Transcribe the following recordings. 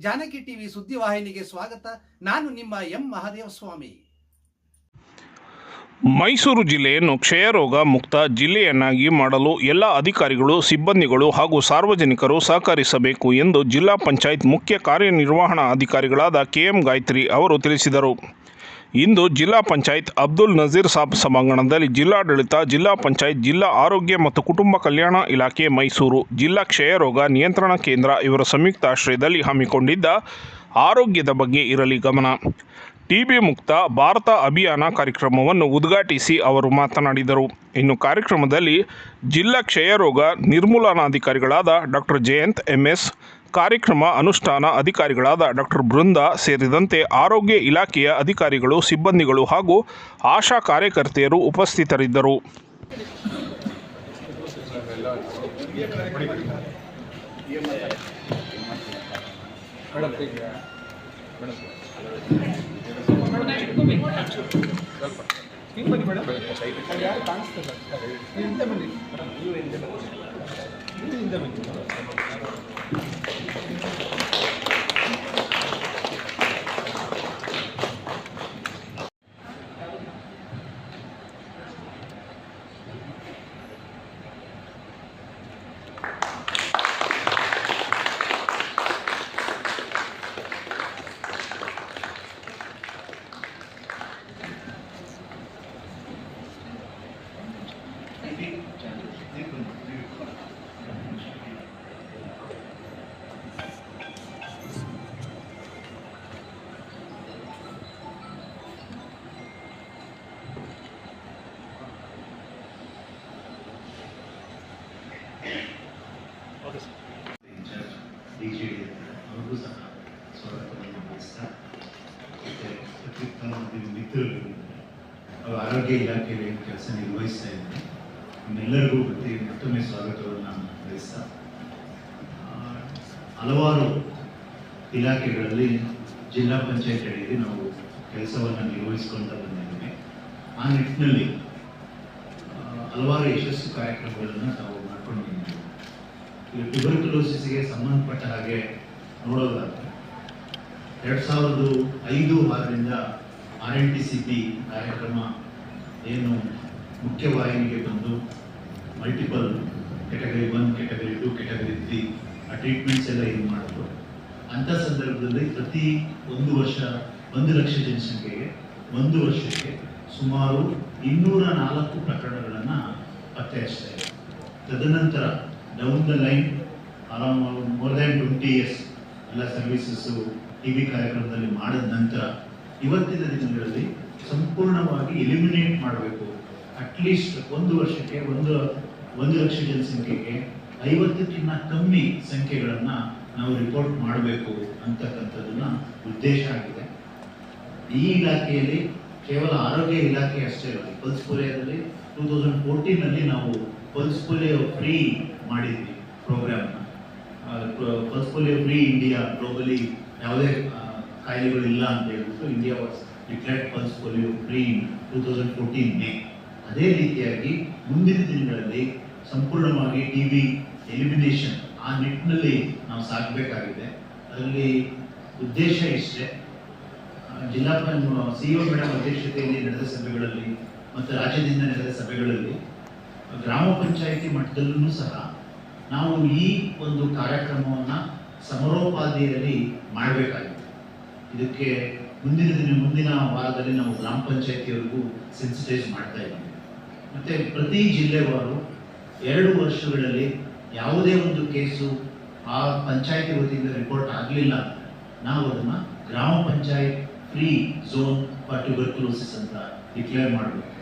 Janaki TV ಸುದ್ದಿವಾಹಿನಿಗೆ ಸ್ವಾಗತ. ನಾನು ನಿಮ್ಮ ಎಂ ಮಹಾದೇವ ಸ್ವಾಮಿ. ಮೈಸೂರು ಜಿಲ್ಲೆಯನ್ನು ಕ್ಷಯರೋಗ ಮುಕ್ತ ಜಿಲ್ಲೆಯನ್ನಾಗಿ ಮಾಡಲು ಎಲ್ಲ ಅಧಿಕಾರಿಗಳು, ಸಿಬ್ಬಂದಿಗಳು ಹಾಗೂ ಸಾರ್ವಜನಿಕರು ಸಹಕರಿಸಬೇಕು ಎಂದು ಜಿಲ್ಲಾ ಪಂಚಾಯತ್ ಮುಖ್ಯ ಕಾರ್ಯನಿರ್ವಹಣಾ ಅಧಿಕಾರಿಗಳಾದ ಕೆಎಂ ಗಾಯತ್ರಿ ಅವರು ತಿಳಿಸಿದರು. ಇಂದು ಜಿಲ್ಲಾ ಪಂಚಾಯತ್ ಅಬ್ದುಲ್ ನಜೀರ್ ಸಾಬ್ ಸಭಾಂಗಣದಲ್ಲಿ ಜಿಲ್ಲಾಡಳಿತ, ಜಿಲ್ಲಾ ಪಂಚಾಯತ್, ಜಿಲ್ಲಾ ಆರೋಗ್ಯ ಮತ್ತು ಕುಟುಂಬ ಕಲ್ಯಾಣ ಇಲಾಖೆ ಮೈಸೂರು, ಜಿಲ್ಲಾ ಕ್ಷಯರೋಗ ನಿಯಂತ್ರಣ ಕೇಂದ್ರ ಇವರ ಸಂಯುಕ್ತ ಆಶ್ರಯದಲ್ಲಿ ಹಮ್ಮಿಕೊಂಡಿದ್ದ ಆರೋಗ್ಯದ ಬಗ್ಗೆ ಇರಲಿ ಗಮನ. ಟಿಬಿ ಮುಕ್ತ ಭಾರತ ಅಭಿಯಾನ ಕಾರ್ಯಕ್ರಮವನ್ನು ಉದ್ಘಾಟಿಸಿ ಅವರು ಮಾತನಾಡಿದರು. ಇನ್ನು ಕಾರ್ಯಕ್ರಮದಲ್ಲಿ ಜಿಲ್ಲಾ ಕ್ಷಯರೋಗ ನಿರ್ಮೂಲನಾಧಿಕಾರಿಗಳಾದ ಡಾಕ್ಟರ್ ಜಯಂತ್ ಎಂಎಸ್ ಕಾರ್ಯಕ್ರಮ ಅನುಷ್ಠಾನ ಅಧಿಕಾರಿಗಳಾದ ಡಾಕ್ಟರ್ ಬೃಂದ ಸೇರಿದಂತೆ ಆರೋಗ್ಯ ಇಲಾಖೆಯ ಅಧಿಕಾರಿಗಳು ಸಿಬ್ಬಂದಿಗಳು ಹಾಗೂ ಆಶಾ ಕಾರ್ಯಕರ್ತೆಯರು ಉಪಸ್ಥಿತರಿದ್ದರು ಇನ್ಚಾರ್ಜ್ ಡಿ ಅವ್ರಿಗೂ ಸಹ ಸ್ವಾಗತವನ್ನು ಬಯಸ್ತಾ ಮತ್ತು ನಿಮ್ಮ ಮಿತ್ರರು ಅವರು ಆರೋಗ್ಯ ಇಲಾಖೆಯಲ್ಲಿ ಏನು ಕೆಲಸ ನಿರ್ವಹಿಸ್ತಾ ಇದ್ದಾರೆ ನಿಮ್ಮೆಲ್ಲರಿಗೂ ಮತ್ತೆ ಮತ್ತೊಮ್ಮೆ ಸ್ವಾಗತವನ್ನು ಬಯಸ್ತಾ ಹಲವಾರು ಇಲಾಖೆಗಳಲ್ಲಿ ಜಿಲ್ಲಾ ಪಂಚಾಯತ್ ಅಡಿಯಲ್ಲಿ ನಾವು ಕೆಲಸವನ್ನು ನಿರ್ವಹಿಸ್ಕೊಂತ ಬಂದಿದ್ದೇವೆ. ಆ ನಿಟ್ಟಿನಲ್ಲಿ ಹಲವಾರು ಯಶಸ್ಸು ಕಾರ್ಯಕ್ರಮಗಳನ್ನು ನಾವು ಟ್ಯೂಬರ್ಕ್ಯುಲೋಸಿಸ್ಗೆ ಸಂಬಂಧಪಟ್ಟ ಹಾಗೆ ನೋಡೋದಾದರೆ ಎರಡು ಸಾವಿರದ ಐದು ಆರರಿಂದ R N T C P ಕಾರ್ಯಕ್ರಮ ಏನು ಮುಖ್ಯವಾಹಿನಿಗೆ ಬಂದು multiple category one category two category three ಆ ಟ್ರೀಟ್ಮೆಂಟ್ಸ್ ಎಲ್ಲ ಏನು ಮಾಡಿದ್ರು. ಅಂಥ ಸಂದರ್ಭದಲ್ಲಿ ಪ್ರತಿ ಒಂದು ವರ್ಷ ಒಂದು ಲಕ್ಷ ಜನಸಂಖ್ಯೆಗೆ ಒಂದು ವರ್ಷಕ್ಕೆ ಸುಮಾರು ಇನ್ನೂರ ನಾಲ್ಕು ಪ್ರಕರಣಗಳನ್ನು ಪತ್ತೆ ಹಚ್ತಾ ತದನಂತರ down the line around more than twenty years ಎಲ್ಲ ಸರ್ವಿಸಸ್ಸು ಟಿ ವಿ ಕಾರ್ಯಕ್ರಮದಲ್ಲಿ ಮಾಡಿದ ನಂತರ ಇವತ್ತಿನ ದಿನಗಳಲ್ಲಿ ಸಂಪೂರ್ಣವಾಗಿ ಎಲಿಮಿನೇಟ್ ಮಾಡಬೇಕು. ಅಟ್ಲೀಸ್ಟ್ ಒಂದು ವರ್ಷಕ್ಕೆ ಒಂದು ಒಂದು ಲಕ್ಷ ಜನಸಂಖ್ಯೆಗೆ ಐವತ್ತಕ್ಕಿಂತ ಕಮ್ಮಿ ಸಂಖ್ಯೆಗಳನ್ನು ನಾವು ರಿಪೋರ್ಟ್ ಮಾಡಬೇಕು ಅಂತಕ್ಕಂಥದ್ದನ್ನ ಉದ್ದೇಶ ಆಗಿದೆ. ಈ ಇಲಾಖೆಯಲ್ಲಿ ಕೇವಲ ಆರೋಗ್ಯ ಇಲಾಖೆ ಅಷ್ಟೇ ಅಲ್ಲ, ಪಲ್ಸ್ ಪೋಲಿಯೋದಲ್ಲಿ ಟೂ ತೌಸಂಡ್ ಫೋರ್ಟೀನಲ್ಲಿ ನಾವು ಪಲ್ಸ್ ಪೋಲಿಯೋ ಫ್ರೀ ಮಾಡಿದ್ವಿ ಪ್ರೋಗ್ರಾಮ್ನ pulse polio free India globally ಯಾವುದೇ ಕಾಯಿಲೆಗಳು ಇಲ್ಲ ಅಂತ ಹೇಳ್ಬಿಟ್ಟು India was declared pulse polio free two thousand fourteen May ಅದೇ ರೀತಿಯಾಗಿ ಮುಂದಿನ ದಿನಗಳಲ್ಲಿ ಸಂಪೂರ್ಣವಾಗಿ ಟಿ ವಿ ಎಲಿಮಿನೇಷನ್ ಆ ನಿಟ್ಟಿನಲ್ಲಿ ನಾವು ಸಾಗಬೇಕಾಗಿದೆ ಅದರಲ್ಲಿ ಉದ್ದೇಶ ಇಷ್ಟೇ. ಜಿಲ್ಲಾ ಸಿ ಒ ಮೇಡಮ್ ಅಧ್ಯಕ್ಷತೆಯಲ್ಲಿ ನಡೆದ ಸಭೆಗಳಲ್ಲಿ ಮತ್ತು ರಾಜ್ಯದಿಂದ ನಡೆದ ಸಭೆಗಳಲ್ಲಿ ಗ್ರಾಮ ಪಂಚಾಯಿತಿ ಮಟ್ಟದಲ್ಲೂ ಸಹ ನಾವು ಈ ಒಂದು ಕಾರ್ಯಕ್ರಮವನ್ನು ಸಮರೋಪಾದಿಯಲ್ಲಿ ಮಾಡಬೇಕಾಗಿದೆ. ಇದಕ್ಕೆ ಮುಂದಿನ ದಿನ, ಮುಂದಿನ ವಾರದಲ್ಲಿ ನಾವು ಗ್ರಾಮ ಪಂಚಾಯತಿಯವರೆಗೂ ಸೆನ್ಸಿಟೈಸ್ ಮಾಡ್ತಾ ಇದ್ದೀವಿ. ಮತ್ತು ಪ್ರತಿ ಜಿಲ್ಲೆವಾರು ಎರಡು ವರ್ಷಗಳಲ್ಲಿ ಯಾವುದೇ ಒಂದು ಕೇಸು ಆ ಪಂಚಾಯಿತಿ ವತಿಯಿಂದ ರಿಪೋರ್ಟ್ ಆಗಲಿಲ್ಲ ನಾವು ಅದನ್ನು ಗ್ರಾಮ panchayat free zone for tuberculosis ಅಂತ ಡಿಕ್ಲೇರ್ ಮಾಡಬೇಕು.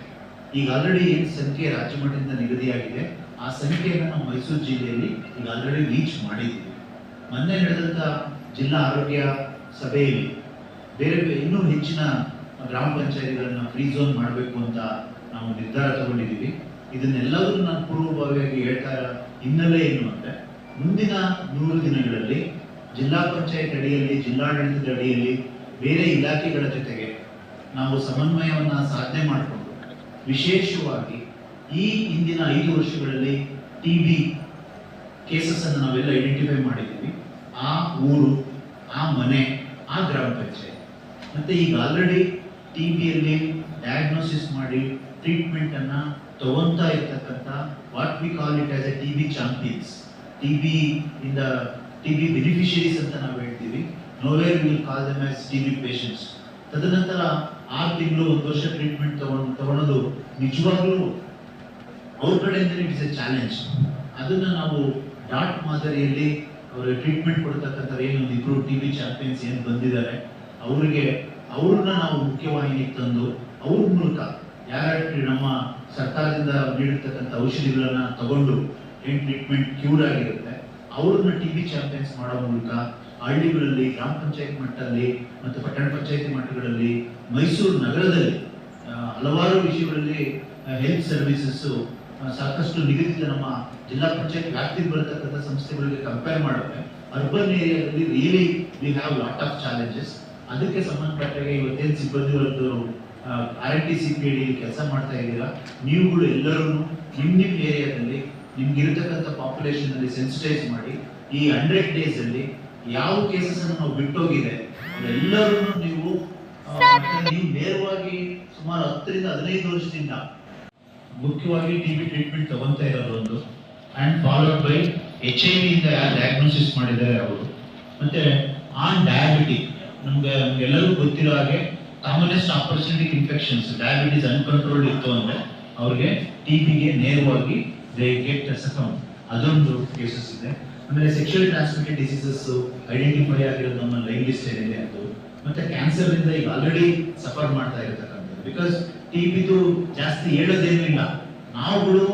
ಈಗ ಆಲ್ರೆಡಿ ಏನು ಸಂಖ್ಯೆ ರಾಜ್ಯ ಮಟ್ಟದಿಂದ ನಿಗದಿಯಾಗಿದೆ? ಆ ಸಂಖ್ಯೆಯನ್ನು ನಾವು ಮೈಸೂರು ಜಿಲ್ಲೆಯಲ್ಲಿ ಈಗ ಆಲ್ರೆಡಿ ರೀಚ್ ಮಾಡಿದ್ದೀವಿ ಮೊನ್ನೆ ನಡೆದಂಥ ಜಿಲ್ಲಾ ಆರೋಗ್ಯ ಸಭೆಯಲ್ಲಿ ಬೇರೆ ಬೇರೆ ಇನ್ನೂ ಹೆಚ್ಚಿನ ಗ್ರಾಮ ಪಂಚಾಯಿತಿಗಳನ್ನು ಫ್ರೀ ಝೋನ್ ಮಾಡಬೇಕು ಅಂತ ನಾವು ನಿರ್ಧಾರ ತಗೊಂಡಿದ್ದೀವಿ. ಇದನ್ನೆಲ್ಲವೂ ನಾನು ಪೂರ್ವಭಾವಿಯಾಗಿ ಹೇಳ್ತಾ ಹಿನ್ನೆಲೆ ಏನು ಅಂದ್ರೆ ಮುಂದಿನ ನೂರು ದಿನಗಳಲ್ಲಿ ಜಿಲ್ಲಾ ಪಂಚಾಯತ್ ಅಡಿಯಲ್ಲಿ, ಜಿಲ್ಲಾಡಳಿತದ ಅಡಿಯಲ್ಲಿ ಬೇರೆ ಇಲಾಖೆಗಳ ಜೊತೆಗೆ ನಾವು ಸಮನ್ವಯವನ್ನ ಸಾಧನೆ ಮಾಡಿಕೊಂಡು ವಿಶೇಷವಾಗಿ ಈ ಹಿಂದಿನ ಐದು ವರ್ಷಗಳಲ್ಲಿ ಟಿ ಬಿ ಕೇಸಸ್ ಅನ್ನು ನಾವೆಲ್ಲ ಐಡೆಂಟಿಫೈ ಮಾಡಿದ್ದೀವಿ. ಆ ಊರು, ಆ ಮನೆ, ಆ ಗ್ರಾಮ ಪಂಚಾಯತ್. ಮತ್ತೆ ಈಗ ಆಲ್ರೆಡಿ ಟಿ ಬಿಯಲ್ಲಿ ಡಯಾಗ್ನೋಸಿಸ್ ಮಾಡಿ ಟ್ರೀಟ್ಮೆಂಟ್ ಅನ್ನ ತಗೊಂತಾ ಇರ್ತಕ್ಕಂಥ what we call it as a T B champions T B ಇಂದ ಟಿ ಬಿ ಬೆನಿಫಿಷರೀಸ್ ಅಂತ ನಾವು ಹೇಳ್ತೀವಿ. Nowhere will call them as T B patients ತದನಂತರ ಆರು ತಿಂಗಳು, ಒಂದು ವರ್ಷ ಟ್ರೀಟ್ಮೆಂಟ್ ತಗೊಂಡು ತಗೊಳ್ಳೋದು ನಿಜವಾಗ್ಲೂ ಅವ್ರ ಕಡೆಯಿಂದಲೇ ಇಟ್ ಇಸ್ ಎ ಚಾಲೆಂಜ್ ಅದನ್ನ ನಾವು ಡಾಟ್ ಮಾದರಿಯಲ್ಲಿ ಅವರ ಟ್ರೀಟ್ಮೆಂಟ್ ಕೊಡ್ತಕ್ಕಂಥ ಏನೊಂದು ಇಬ್ಬರು ಟಿ ವಿ ಚಾಂಪಿಯನ್ಸ್ ಏನು ಬಂದಿದ್ದಾರೆ, ಅವರಿಗೆ ಅವ್ರನ್ನ ನಾವು ಮುಖ್ಯವಾಹಿನಿಗೆ ತಂದು ಅವ್ರ ಮೂಲಕ ಯಾರು ನಮ್ಮ ಸರ್ಕಾರದಿಂದ ನೀಡಿರ್ತಕ್ಕಂಥ ಔಷಧಿಗಳನ್ನು ತಗೊಂಡು ಏನ್ ಟ್ರೀಟ್ಮೆಂಟ್ ಕ್ಯೂರ್ ಆಗಿರುತ್ತೆ, ಅವ್ರನ್ನ ಟಿ ವಿ ಚಾಂಪಿಯನ್ಸ್ ಮಾಡೋ ಮೂಲಕ ಹಳ್ಳಿಗಳಲ್ಲಿ, ಗ್ರಾಮ ಪಂಚಾಯತ್ ಮಟ್ಟದಲ್ಲಿ ಮತ್ತು ಪಟ್ಟಣ ಪಂಚಾಯತಿ ಮಟ್ಟಗಳಲ್ಲಿ, ಮೈಸೂರು ನಗರದಲ್ಲಿ ಹಲವಾರು ವಿಷಯಗಳಲ್ಲಿ ಹೆಲ್ತ್ ಸರ್ವಿಸಸ್ ಸಾಕಷ್ಟು ನಿಗದಿತ ನಮ್ಮ ಜಿಲ್ಲಾ ಪಂಚಾಯತ್ ವ್ಯಾಪ್ತಿಗೆ ಬರತಕ್ಕಂಥ ಸಂಸ್ಥೆಗಳಿಗೆ ಕಂಪೇರ್ ಮಾಡಿದ್ರೆ ಅರ್ಬನ್ ಏರಿಯಾದಲ್ಲಿ really we have lot of challenges ಅದಕ್ಕೆ ಸಂಬಂಧಪಟ್ಟಾಗ ಇವತ್ತೇನು ಸಿಬ್ಬಂದಿ ವರ್ಗದವರು R N T C P D ಕೆಲಸ ಮಾಡ್ತಾ ಇದ್ದೀರಾ? ನೀವುಗಳು ಎಲ್ಲರೂ ನಿಮ್ ನಿಮ್ ಏರಿಯಾದಲ್ಲಿ ನಿಮ್ಗೆ ಇರತಕ್ಕಂಥ ಪಾಪ್ಯುಲೇಷನ್ ಅಲ್ಲಿ ಸೆನ್ಸಿಟೈಸ್ ಮಾಡಿ ಈ ಹಂಡ್ರೆಡ್ ಡೇಸ್ ಅಲ್ಲಿ ಯಾವ ಕೇಸಸ್ ಅನ್ನು ನಾವು ಬಿಟ್ಟೋಗಿದೆ ಎಲ್ಲರೂ ನೀವು ನೀವು ನೇರವಾಗಿ ಸುಮಾರು ಹತ್ತರಿಂದ ಹದಿನೈದು ವರ್ಷದಿಂದ ಮುಖ್ಯವಾಗಿ ಟಿ ಬಿ ಟ್ರೀಟ್ಮೆಂಟ್ ತಗೊಂತಾ ಇರೋದು ಒಂದು. And followed by H I V ಇಂದ ಡಯಾಗ್ನೋಸಿಸ್ ಮಾಡಿದ್ದಾರೆ ಅವರು. ಮತ್ತೆ ಆನ್ ಡಯಾಬಿಟಿಕ್ ನಮ್ಗೆ ನಮ್ಗೆಲ್ಲರೂ ಗೊತ್ತಿರೋ ಹಾಗೆ commonest opportunity infections diabetes uncontrolled ಇತ್ತು ಅಂದ್ರೆ ಅವ್ರಿಗೆ ಟಿ ಬಿಗೆ ನೇರವಾಗಿ ದೇ ಗೆಟ್ ಸಕಮ್ ಅದೊಂದು ಕೇಸಸ್ ಇದೆ. ಆಮೇಲೆ ಸೆಕ್ಷುವಲ್ ಟ್ರಾನ್ಸ್ಮಿಟೆಡ್ ಡಿಸೀಸಸ್ ಐಡೆಂಟಿಫೈ ಆಗಿರೋದು ನಮ್ಮ ಲೈನ್ ಲಿಸ್ಟ್ ಏನಿದೆ ಅದು. ಮತ್ತೆ ಕ್ಯಾನ್ಸರ್ ಇಂದ ಈಗ ಆಲ್ರೆಡಿ ಸಫರ್ ಮಾಡ್ತಾ ಇರತಕ್ಕಂಥದ್ದು. ಬಿಕಾಸ್ ಟಿ ಬಿದು ಜಾಸ್ತಿ ಹೇಳೋದೇನಿಲ್ಲ. ನಾವುಗಳು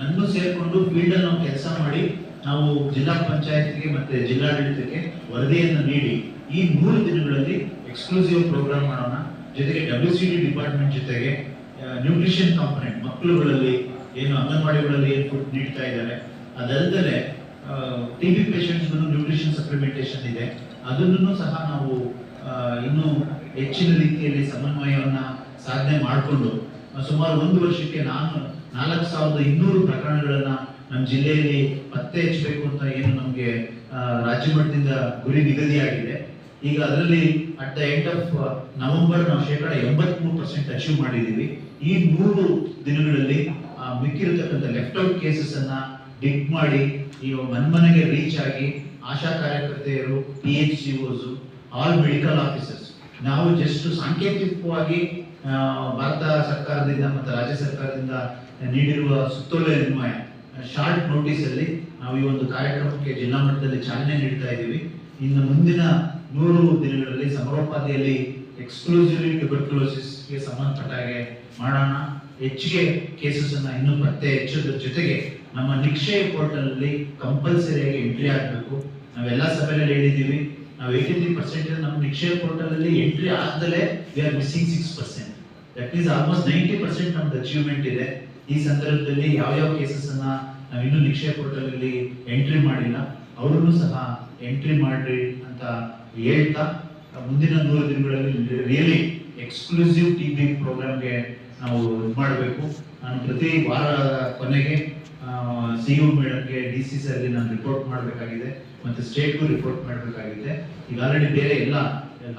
ನನ್ನೂ ಸೇರಿಕೊಂಡು ಫೀಲ್ಡ್ ಅಲ್ಲಿ ನಾವು ಕೆಲಸ ಮಾಡಿ ನಾವು ಜಿಲ್ಲಾ ಪಂಚಾಯತ್ಗೆ ಮತ್ತೆ ಜಿಲ್ಲಾಡಳಿತಕ್ಕೆ ವರದಿಯನ್ನು ನೀಡಿ ಈ ಮೂರು ದಿನಗಳಲ್ಲಿ ಎಕ್ಸ್ಕ್ಲೂಸಿವ್ ಪ್ರೋಗ್ರಾಮ್ ಮಾಡೋಣ. ಜೊತೆಗೆ ಡಬ್ಲ್ಯೂ ಸಿ ಡಿ ಡಿಪಾರ್ಟ್ಮೆಂಟ್ ಜೊತೆಗೆ ನ್ಯೂಟ್ರಿಷನ್ ಕಾಂಪೊನೆಂಟ್ ಮಕ್ಕಳುಗಳಲ್ಲಿ ಏನು ಅಂಗನವಾಡಿಗಳಲ್ಲಿ ಏನು ಫುಡ್ ನೀಡ್ತಾ ಇದ್ದಾರೆ. ಅದಲ್ಲದೆ ಟಿ ಬಿ ಪೇಷಂಟ್ಸ್ಗಳು ನ್ಯೂಟ್ರಿಷನ್ ಸಪ್ಲಿಮೆಂಟೇಷನ್ ಇದೆ. ಅದನ್ನು ಸಹ ನಾವು ಇನ್ನೂ ಹೆಚ್ಚಿನ ರೀತಿಯಲ್ಲಿ ಸಮನ್ವಯವನ್ನ ಸಾಧನೆ ಮಾಡಿಕೊಂಡು ಸುಮಾರು ಒಂದು ವರ್ಷಕ್ಕೆ ನಾನು ನಾಲ್ಕು ಸಾವಿರದ ಇನ್ನೂರು ಪ್ರಕರಣಗಳನ್ನ ನಮ್ಮ ಜಿಲ್ಲೆಯಲ್ಲಿ ಪತ್ತೆ ಹಚ್ಚಬೇಕು ಅಂತ ಏನು ನಮಗೆ ರಾಜ್ಯ ಮಟ್ಟದಿಂದ ಗುರಿ ನಿಗದಿಯಾಗಿದೆ. ಈಗ ಅದರಲ್ಲಿ at the end of November ನಾವು ಶೇಕಡ ಎಂಬತ್ಮೂರು ಪರ್ಸೆಂಟ್ ಅಚೀವ್ ಮಾಡಿದೀವಿ ಈ ಮೂರು ದಿನಗಳಲ್ಲಿ ಮಿಕ್ಕಿರತಕ್ಕಂಥ ಲೆಫ್ಟ್ ಔಟ್ ಕೇಸಸ್ ಅನ್ನ ಡಿಗ್ ಮಾಡಿ, ಈ ಮನ್ಮನೆಗೆ ರೀಚ್ ಆಗಿ, ಆಶಾ ಕಾರ್ಯಕರ್ತೆಯರು P H C all medical officers ನಾವು ಜಸ್ಟ್ ಸಾಂಕೇತಿಕವಾಗಿ ಭಾರತ ಸರ್ಕಾರದಿಂದ ಮತ್ತು ರಾಜ್ಯ ಸರ್ಕಾರದಿಂದ ನೀಡಿರುವ ಸುತ್ತೋಲೆ ಅನ್ವಯ ಶಾರ್ಟ್ ನೋಟಿಸ್ ಅಲ್ಲಿ ನಾವು ಈ ಒಂದು ಕಾರ್ಯಕ್ರಮಕ್ಕೆ ಜಿಲ್ಲಾ ಮಟ್ಟದಲ್ಲಿ ಚಾಲನೆ ನೀಡ್ತಾ ಇದ್ದೀವಿ. ಇನ್ನು ಮುಂದಿನ ನೂರು ದಿನಗಳಲ್ಲಿ ಸಮರೋಪಾದಿಯಲ್ಲಿ ಎಕ್ಸ್ಕ್ಲೂಸಿವ್ಲಿ ಗೆ ಸಂಬಂಧಪಟ್ಟ ಹಾಗೆ ಮಾಡೋಣ. ಹೆಚ್ಚಿಗೆ ಕೇಸಸ್ ಅನ್ನ ಇನ್ನೂ ಪತ್ತೆ ಹೆಚ್ಚೋದ್ರ ಜೊತೆಗೆ ನಮ್ಮ ನಿಕ್ಷಯ ಪೋರ್ಟಲ್ ಅಲ್ಲಿ ಕಂಪಲ್ಸರಿಯಾಗಿ ಎಂಟ್ರಿ ಆಗಬೇಕು. ನಾವೆಲ್ಲ ಸಭೆಯಲ್ಲಿ ಹೇಳಿದ್ದೀವಿ. ನಾವು ಏಯ್ಟಿ ತ್ರೀ ಪರ್ಸೆಂಟ್ ನಮ್ಮ ನಿಕ್ಷಯ ಪೋರ್ಟಲ್ ಅಲ್ಲಿ entry ಆದಲೇ we are missing six percent that is almost ninety percent ನಮ್ದು ಅಚೀವ್ಮೆಂಟ್ ಇದೆ. ಈ ಸಂದರ್ಭದಲ್ಲಿ ಯಾವ ಯಾವ ಕೇಸಸ್ ಅನ್ನ ನಾವು ಇನ್ನೂ ನಿಕ್ಷೇಪ ಪೋರ್ಟಲ್ ಅಲ್ಲಿ ಎಂಟ್ರಿ ಮಾಡಿಲ್ಲ. ಅವರನ್ನು ಸಹ ಎಂಟ್ರಿ ಮಾಡ್ರಿ ಅಂತ ಹೇಳ್ತಾ ಮುಂದಿನ ನೂರು ದಿನಗಳಲ್ಲಿ ರಿಯಲಿ ಎಕ್ಸ್ಕ್ಲೂಸಿವ್ ಟಿ ವಿ ಪ್ರೋಗ್ರಾಮ್ಗೆ ನಾವು ಇದು ಮಾಡಬೇಕು. ನಾನು ಪ್ರತಿ ವಾರ ಕೊನೆಗೆ ಸಿ ಯು ಮೇಡಮ್ಗೆ ಡಿ ಸಿ ಸರ್ಗೆ ನಾನು ರಿಪೋರ್ಟ್ ಮಾಡಬೇಕಾಗಿದೆ. ಮತ್ತೆ ಸ್ಟೇಟ್ಗೂ ರಿಪೋರ್ಟ್ ಮಾಡಬೇಕಾಗಿದೆ. ಈಗ ಆಲ್ರೆಡಿ ಬೇರೆ ಎಲ್ಲ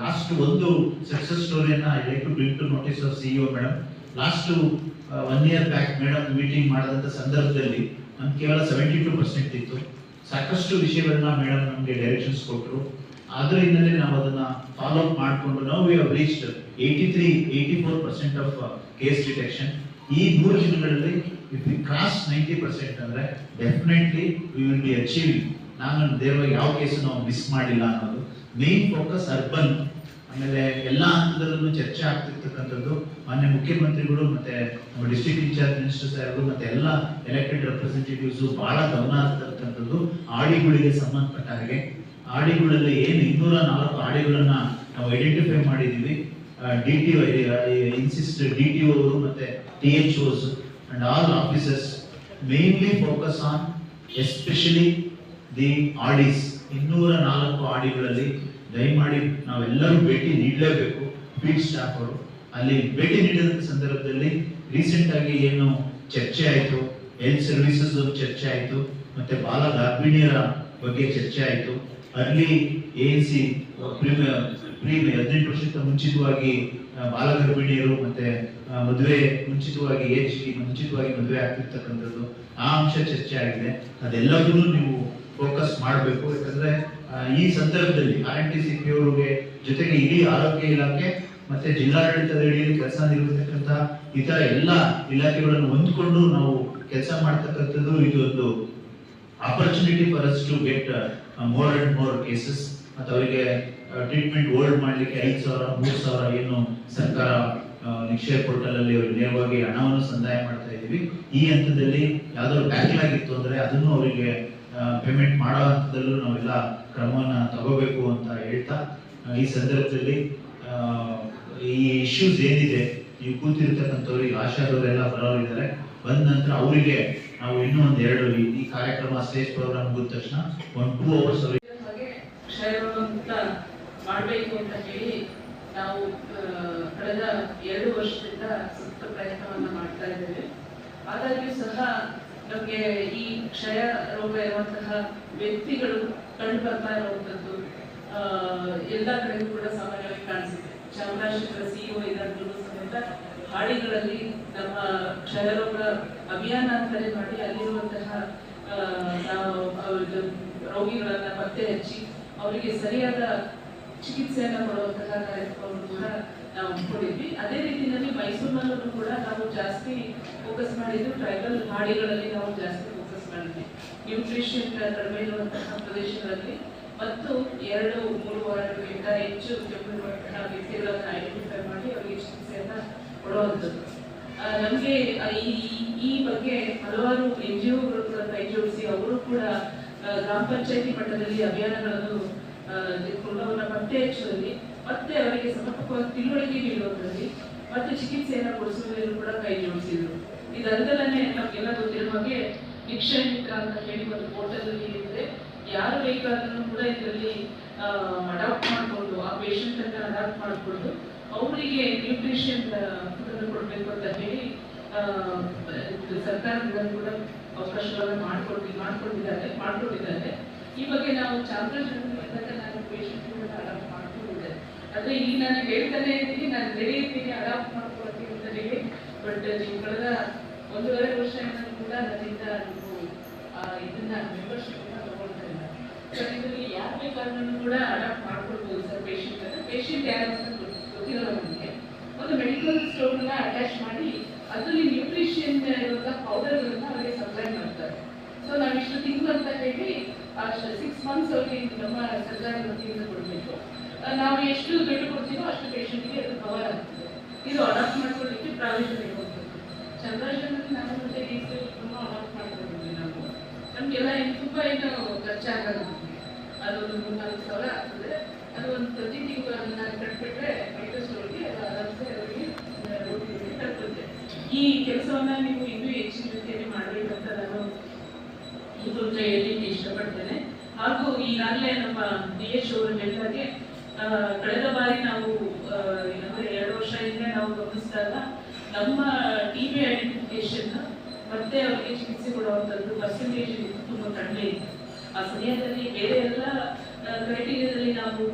ಲಾಸ್ಟ್ ಒಂದು success ಸ್ಟೋರಿಯನ್ನ I like to bring to notice of CEO madam last one year back madam meeting ಮಾಡಿದಂಥ ಸಂದರ್ಭದಲ್ಲಿ ನಮ್ಗೆ ಕೇವಲ ಸೆವೆಂಟಿ ಟು ಪರ್ಸೆಂಟ್ ಇತ್ತು. ಸಾಕಷ್ಟು ವಿಷಯಗಳನ್ನ ಮೇಡಮ್ ನಮಗೆ ಡೈರೆಕ್ಷನ್ಸ್ ಕೊಟ್ಟರು ಹಿನ್ನೆಲೆ ನಾವು ಅದನ್ನ ಫಾಲೋ ಅಪ್ ಮಾಡಿಕೊಂಡು ನಾವು we have reached eighty three eighty four percent of case detection ಈ ಮೂರು ದಿನಗಳಲ್ಲಿ if we cross ninety percent ಅಂದ್ರೆ definitely we will be achieving ನಾನು ನೇರವಾಗಿ ಯಾವ ಕೇಸು ನಾವು ಮಿಸ್ ಮಾಡಿಲ್ಲ ಅನ್ನೋದು. ಮೇನ್ ಫೋಕಸ್ ಅರ್ಬನ್ ಆಮೇಲೆ ಎಲ್ಲ ಹಂತದಲ್ಲೂ ಚರ್ಚೆ ಆಗ್ತಿರ್ತಕ್ಕಂಥದ್ದು, ಮಾನ್ಯ ಮುಖ್ಯಮಂತ್ರಿಗಳು ಮತ್ತೆ ನಮ್ಮ ಡಿಸ್ಟ್ರಿಕ್ಟ್ ಇನ್ಚಾರ್ಜ್ ಮಿನಿಸ್ಟರ್ ಸಾಹೇಬರು ಮತ್ತೆ ಎಲ್ಲ ಎಲೆಕ್ಟೆಡ್ ರೆಪ್ರೆಸೆಂಟೇಟಿವ್ಸ್ ಬಹಳ ಗಮನ ಆಗ್ತಕ್ಕಂಥದ್ದು ಆಡಿಗಳಿಗೆ ಸಂಬಂಧಪಟ್ಟ ಹಾಗೆ. ಆಡಿಗಳಲ್ಲಿ ಏನು ಇನ್ನೂರ ನಾಲ್ಕು ಆಡಿಗಳನ್ನ ನಾವು ಐಡೆಂಟಿಫೈ ಮಾಡಿದೀವಿ D T insist D T ಅವರು ಮತ್ತೆ T H Os and all officers mainly focus on especially the ಆಡಿಸ್ ಇನ್ನೂರ ನಾಲ್ಕು ಆಡಿಗಳಲ್ಲಿ ದಯಮಾಡಿ ನಾವೆಲ್ಲರೂ ಭೇಟಿ ನೀಡಲೇಬೇಕು. ಫೀಲ್ಡ್ ಸ್ಟಾಫ್ ಅವರು. ಅಲ್ಲಿ ಭೇಟಿ ನೀಡಿದಂಥ ಸಂದರ್ಭದಲ್ಲಿ ರೀಸೆಂಟ್ ಆಗಿ ಏನು ಚರ್ಚೆ ಆಯಿತು. ಹೆಲ್ತ್ ಸರ್ವಿಸಸ್ ಚರ್ಚೆ ಆಯಿತು. ಮತ್ತೆ ಬಾಲ ಗರ್ಭಿಣಿಯರ ಬಗ್ಗೆ ಚರ್ಚೆ ಆಯಿತು. Early A N C pre ಹದಿನೆಂಟು ವರ್ಷಕ್ಕಿಂತ ಮುಂಚಿತವಾಗಿ ಬಾಲ ಗರ್ಭಿಣಿಯರು ಮತ್ತೆ ಮದುವೆ ಮುಂಚಿತವಾಗಿ ಏಜ್ ಮುಂಚಿತವಾಗಿ ಮದುವೆ ಆಗ್ತಿರ್ತಕ್ಕಂಥದ್ದು ಆ ಅಂಶ ಚರ್ಚೆ ಆಗಿದೆ. ಅದೆಲ್ಲದನ್ನು ನೀವು ಫೋಕಸ್ ಮಾಡಬೇಕು. ಯಾಕಂದ್ರೆ ಈ ಸಂದರ್ಭದಲ್ಲಿ R N T C P ಜೊತೆಗೆ ಇಡೀ ಆರೋಗ್ಯ ಇಲಾಖೆ ಮತ್ತೆ ಜಿಲ್ಲಾಡಳಿತದ ಅಡಿಯಲ್ಲಿ ಕೆಲಸ ನಿರ್ವಹಿಸತಕ್ಕಂತಹ ಇತರ ಎಲ್ಲ ಇಲಾಖೆಗಳನ್ನು ಹೊಂದ್ಕೊಂಡು ನಾವು ಕೆಲಸ ಮಾಡ್ತಕ್ಕಂಥದ್ದು ಇದು ಒಂದು opportunity for us to get more and more cases ಮತ್ತು ಅವರಿಗೆ ಟ್ರೀಟ್ಮೆಂಟ್ ಹೋಲ್ಡ್ ಮಾಡ್ಲಿಕ್ಕೆ ಐದು ಸಾವಿರ, ಮೂರು ಸಾವಿರ ಏನು ಸರ್ಕಾರ ನಿಕ್ಷಯ ಪೋರ್ಟಲ್ ಅಲ್ಲಿ ಅವ್ರಿಗೆ ನೇರವಾಗಿ ಹಣವನ್ನು ಸಂದಾಯ ಮಾಡ್ತಾ ಇದ್ದೀವಿ. ಈ ಹಂತದಲ್ಲಿ ಯಾವ್ದಾದ್ರು ಬ್ಯಾಕ್ಲಾಗ್ ಇತ್ತು ಅಂದ್ರೆ ಅದನ್ನು ಅವರಿಗೆ ಪೇಮೆಂಟ್ ಮಾಡೋ ಹಂತದಲ್ಲೂ ನಾವೆಲ್ಲ ಕ್ರಮವನ್ನು ತಗೋಬೇಕು ಅಂತ ಹೇಳ್ತಾ ಈ ಸಂದರ್ಭದಲ್ಲಿ ಈ ಇಶ್ಯೂಸ್ ಏನಿದೆ, ನೀವು ಕೂತಿರ್ತಕ್ಕಂಥವ್ರಿಗೆ ಆಶಾದವರೆಲ್ಲ ಬರೋರಿದ್ದಾರೆ. ಬಂದ ನಂತರ ಅವರಿಗೆ ನಾವು ಇನ್ನೂ ಒಂದು ಎರಡು ಈ- ಕಾರ್ಯಕ್ರಮ ಸ್ಟೇಜ್ ಪ್ರೋಗ್ರಾಮ್ ಮುಗಿದ ತಕ್ಷಣ ಒಂದು ಟೂ ಅವರ್ಸ್ ಅವರಿಗೆ ಮಾಡಬೇಕು ಅಂತ ಹೇಳಿ ನಾವು ಕಳೆದ ಎರಡು ವರ್ಷದಿಂದ ಸತತ ಪ್ರಯತ್ನವನ್ನು ಮಾಡ್ತಾ ಇದ್ದೇವೆ. ಆದಾಗ್ಯೂ ಸಹ ನಮಗೆ ಈ ಕ್ಷಯ ರೋಗ ಇರುವಂತಹ ವ್ಯಕ್ತಿಗಳು ಕಂಡು ಬರ್ತಾ ಇರುವಂತದ್ದು ಎಲ್ಲ ಕಡೆಗೂ ಕೂಡ ಸಾಮಾನ್ಯವಾಗಿ ಕಾಣಿಸುತ್ತೆ. ಚಾಮರಾಜನಗರ ಸಿಇಒ ಇದಾದ್ರು ಸಮೇತ ಹಾಡಿಗಳಲ್ಲಿ ನಮ್ಮ ಕ್ಷಯರೋಗ ಅಭಿಯಾನ ಅಂತಲೇ ಮಾಡಿ ಅಲ್ಲಿರುವಂತಹ ನಾವು ರೋಗಿಗಳನ್ನ ಪತ್ತೆ ಹಚ್ಚಿ ಅವರಿಗೆ ಸರಿಯಾದ ಚಿಕಿತ್ಸೆಯನ್ನ ಕೊಡುವಂತಹ ಕಾರ್ಯಕ್ರಮವನ್ನು ಕೂಡ ನಾವು ಕೊಟ್ಟಿದ್ವಿ ಅದೇ ರೀತಿಯಲ್ಲಿ ಮೈಸೂರಿನಲ್ಲೂ ಕೂಡ ನಾವು ಜಾಸ್ತಿ ಫೋಕಸ್ ಮಾಡಿದ್ದು ಟ್ರೈಬಲ್ ಹಾಡಿಗಳಲ್ಲಿ ನಾವು ಜಾಸ್ತಿ ಫೋಕಸ್ ಮಾಡಿದ್ವಿ. ನ್ಯೂಟ್ರಿಷನ್ ಕಡಿಮೆ ಇರುವಂತಹ ಪ್ರದೇಶಗಳಲ್ಲಿ ಮತ್ತು ಎರಡು, ಮೂರು ವಾರಗಳಿಗಿಂತ ಹೆಚ್ಚು ಕೆಮ್ಮಿರುವಂತಹ ವ್ಯಕ್ತಿಗಳನ್ನು ಐಡೆಂಟಿಫೈ ಮಾಡಿ ಅವರಿಗೆ ಚಿಕಿತ್ಸೆಯನ್ನ ಕೊಡುವಂಥದ್ದು. ನಮಗೆ ಈ ಈ ಬಗ್ಗೆ ಹಲವಾರು ಎನ್ ಜಿ ಒಗಳು ಕೂಡ ಕೈ ಜೋಡಿಸಿ ಅವರು ಕೂಡ ಗ್ರಾಮ ಪಂಚಾಯತಿ ಮಟ್ಟದಲ್ಲಿ ಅಭಿಯಾನಗಳನ್ನು ಪತ್ತೆ ಹಚ್ಚುವಲ್ಲಿ, ಮತ್ತೆ ಅವರಿಗೆ ಸಮರ್ಪಕವಾಗಿ ತಿಳುವಳಿಕೆ ನೀಡುವುದರಲ್ಲಿ ಮತ್ತೆ ಚಿಕಿತ್ಸೆಯನ್ನು ಕೊಡಿಸುವುದನ್ನು ಕೂಡ ಕೈ ಜೋಡಿಸಿದ್ರು. ಇದಲ್ಲದಲ್ಲೇ ನಮಗೆಲ್ಲ ಗೊತ್ತಿರುವ ಹಾಗೆ ನಿಕ್ಷಯ ಮಿತ್ರ ಅಂತ ಹೇಳಿ ಒಂದು ಪೋರ್ಟಲ್ ಇದೆ ಯಾರು ಬೇಕಾದ್ರೂ ಕೂಡ ಇದರಲ್ಲಿ ಅಡಾಪ್ಟ್ ಮಾಡಿಕೊಂಡು, ಆ ಪೇಷಂಟ್ ಅನ್ನ ಅಡಾಪ್ಟ್ ಮಾಡಿಕೊಂಡು ಅವರಿಗೆ ನ್ಯೂಟ್ರಿಷನ್ ಕೊಡಬೇಕು ಅಂತ ಹೇಳಿ ಸರ್ಕಾರದಿಂದ ಕೂಡ ಅವಕಾಶಗಳನ್ನು ಮಾಡಿಕೊಟ್ಟು, ಮಾಡ್ಕೊಂಡಿದ್ದಾರೆ ಮಾಡ್ಕೊಂಡಿದ್ದಾರೆ ಈ ಬಗ್ಗೆ ನಾವು ಚಾಮರಾಜನಗರದಾಗ ನಾನು ಪೇಷಂಟ್ ಅಡಾಪ್ಟ್ ಮಾಡ್ಕೊಂಡಿದ್ದೆ ಈಗ ನಾನು ಹೇಳ್ತಾನೆ ಇದ್ದೀನಿ, ನಾನು ಇದ್ದೀನಿ ಅಡಾಪ್ಟ್ ಮಾಡ್ಕೊಳ್ತೀನಿ ಅಂತ ಹೇಳಿ. ಬಟ್ ನೀವು ಕಳೆದ ಒಂದೂವರೆ ವರ್ಷದಿಂದ ಕೂಡ ನನ್ನಿಂದ ನೀವು ಇದನ್ನ ಮೆಂಬರ್ಶಿಪ್ ತಗೊಳ್ತಾ ಇಲ್ಲ. ಸರ್ ಇದರಲ್ಲಿ ಯಾರು ಬೇಕಾದ್ರೂ ಕೂಡ ಅಡಾಪ್ಟ್ ಮಾಡ್ಕೊಳ್ಬೋದು ಸರ್ ಪೇಷಂಟ್ ಅಂದ್ರೆ ಪೇಷಂಟ್ ಯಾರು ಅಂತ ಗೊತ್ತಿರೋಲ್ಲ ನನಗೆ ಒಂದು ಮೆಡಿಕಲ್ ಸ್ಟೋರ್ನ ಅಟ್ಯಾಚ್ ಮಾಡಿ, ಅದರಲ್ಲಿ ನ್ಯೂಟ್ರಿಷನ್ ಇರುವಂತಹ ಪೌಡರ್ಗಳನ್ನ ಅವರಿಗೆ ಸಪ್ಲೈ ಮಾಡ್ತಾರೆ. ಸೊ ನಾವು ಇಷ್ಟು ತಿಂಗಳು ಅಂತ ಹೇಳಿ ಸಿಕ್ಸ್ ಮಂತ್ಸ್ ಅವರಿಗೆ ನಮ್ಮ ಸರ್ಕಾರದ ವತಿಯಿಂದ ಕೊಡಬೇಕು. ನಾವು ಎಷ್ಟು ದುಡ್ಡು ಕೊಡ್ತೀವೋ ಅಷ್ಟು ಪೇಷಂಟ್ಗೆ ಅದು ಕವರ್ ಆಗ್ತದೆ. ಇದು ಅಡಾಪ್ಟ್ ಮಾಡ್ಕೊಳ್ಳಿಕ್ಕೆ ಪ್ರಾವಿಷನ್ ಇರ್ಬೋದು ಚಂದ್ರಶೇಖರ್ ನಾವು ಮತ್ತೆ ಈ ತುಂಬ ಅಡಾಪ್ಟ್ ಮಾಡ್ಕೊಂಡಿದ್ವಿ ನಾವು. ನಮಗೆಲ್ಲ ಏನು ತುಂಬ ಏನು ಖರ್ಚಾಗಲ್ಲ. ಅದೊಂದು ಮೂರ್ನಾಲ್ಕು ಸಾವಿರ ಆಗ್ತದೆ. ಅದು ಒಂದು ಪ್ರತಿ ತಿಂಗಳು ನಾನು ಕಟ್ಬಿಟ್ರೆ ಮೆಡಿಕಲ್ ಸ್ಟೋರ್ಗೆ ಅದು ಆರಾಮ್ಸೆ ಅವರಿಗೆ ರೋಗಿಗಳಿಗೆ ತಲುಪುತ್ತೆ ಈ ಕೆಲಸವನ್ನು ನೀವು ಇನ್ನೂ ಹೆಚ್ಚಿನ ರೀತಿಯಲ್ಲಿ ಮಾಡಬೇಕಂತ ನಾನು ಈ ಜೊತೆ ಹೇಳಲಿಕ್ಕೆ ಇಷ್ಟಪಡ್ತೇನೆ. ಹಾಗೂ ಈಗಾಗಲೇ ನಮ್ಮ ಡಿ ಎಚ್ ಅವರು ಹೇಳಿದಾಗೆ ಕಳೆದ ಬಾರಿ ನಾವು ಎರಡು ವರ್ಷ ಹಿಂದೆ ನಾವು ಗಮನಿಸಿದಾಗ ನಮ್ಮ ಟಿ ಬಿ ಐಡೆಂಟಿಫಿಕೇಶನ್ ಮತ್ತೆ ಅವರಿಗೆ ಚಿಕಿತ್ಸೆ ಕೊಡುವಂಥದ್ದು ಪರ್ಸೆಂಟೇಜ್ ತುಂಬಾ ಕಡಿಮೆ ಇತ್ತು. ಆ ಸಮಯದಲ್ಲಿ ಬೇರೆ ಎಲ್ಲ ಕ್ರೈಟೀರಿಯಾದಲ್ಲಿ ನಾವು